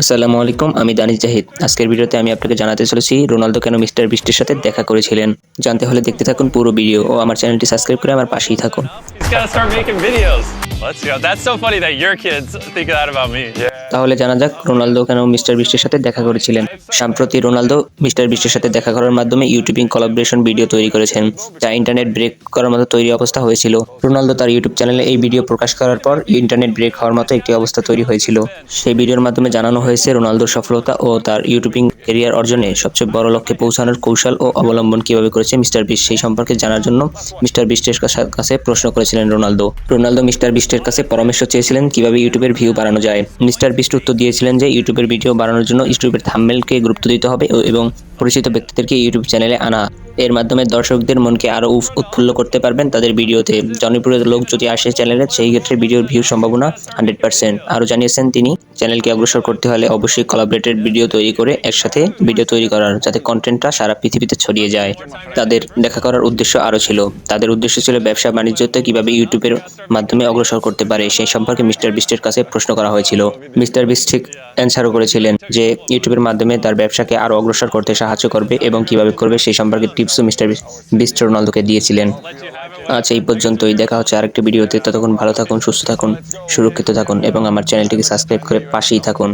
আসসালামু আলাইকুম আমি দানিশ জাহিদ। আজকের ভিডিওতে আমি আপনাকে জানাতে চলেছি রোনালদো কেন মিস্টার বৃষ্টির সাথে দেখা করেছিলেন? জানতে হলে দেখতে থাকুন পুরো ভিডিও ও আমার চ্যানেলটি সাবস্ক্রাইব করে আমার পাশেই থাকুন. তাহলে জানা যাক রোনালদো কেন মিস্টার বৃষ্টির সাথে দেখা করেছিলেন? সম্প্রতি রোনালদো মিস্টার বৃষ্টির সাথে দেখা করার মাধ্যমে ইউটিউবিং কোলাবরেশন ভিডিও তৈরি করেছেন যা ইন্টারনেট ব্রেক করার মতো তৈরি অবস্থা হয়েছিল। রোনালদো তার ইউটিউব চ্যানেলে এই ভিডিও প্রকাশ করার পর ইন্টারনেট ব্রেক হওয়ার মতো একটি অবস্থা তৈরি হয়েছিল। সেই ভিডিওর মাধ্যমে জানানো হয়েছে রোনালদোর সফলতা ও তার ইউটিউবিং ক্যারিয়ার অর্জনে সবচেয়ে বড় লক্ষ্যে পৌঁছানোর কৌশল ও অবলম্বন কীভাবে করেছে মিস্টার বিশ সেই সম্পর্কে জানার জন্য মিস্টার বিস্টের কাছে- প্রশ্ন করেছিলেন রোনালদো। রোনালদো মিস্টার বিস্টের কাছে পরামর্শ চেয়েছিলেন কীভাবে ইউটিউবের ভিউ বাড়ানো যায়। মিস্টার বিস্ট উত্তর দিয়েছিলেন যে ইউটিউবের ভিডিও বাড়ানোর জন্য ইউটিউবের থাম্বনেলকে গুরুত্ব দিতে হবে এবং পরিচিত ব্যক্তিদেরকে ইউটিউব চ্যানেলে আনা। এর মাধ্যমে দর্শকদের মনকে আরও উৎফুল্ল করতে পারবেন তাদের ভিডিওতে। জনপ্রিয় লোক যদি আসে চ্যানেলে, সেই ক্ষেত্রে ভিডিওর ভিউ সম্ভাবনা হান্ড্রেড পার্সেন্ট। আরও জানিয়েছেন তিনি, চ্যানেলকে অগ্রসর করতে হলে অবশ্যই কোলাবরেটেড ভিডিও তৈরি করে একসাথে ভিডিও তৈরি করার, যাতে কন্টেন্টটা সারা পৃথিবীতে ছড়িয়ে যায়। তাদের দেখা করার উদ্দেশ্য আরও ছিল। তাদের উদ্দেশ্য ছিল ব্যবসা বাণিজ্যতে কীভাবে ইউটিউবের মাধ্যমে অগ্রসর করতে পারে, সেই সম্পর্কে মিস্টার বিস্টের কাছে প্রশ্ন করা হয়েছিল। মিস্টার বিস্ট ঠিক অ্যান্সারও করেছিলেন যে, ইউটিউবের মাধ্যমে তার ব্যবসাকে আরও অগ্রসর করতে সাহায্য করবে এবং কীভাবে করবে সেই সম্পর্কে টিপসও মিস্টার বিস্ট রোনালদোকে দিয়েছিলেন। আচ্ছা এই পর্যন্তই। দেখা হচ্ছে আরেকটি ভিডিওতে। ততক্ষণ ভালো থাকুন, সুস্থ থাকুন, সুরক্ষিত থাকুন এবং আমার চ্যানেলটিকে সাবস্ক্রাইব করে পাশেই থাকুন।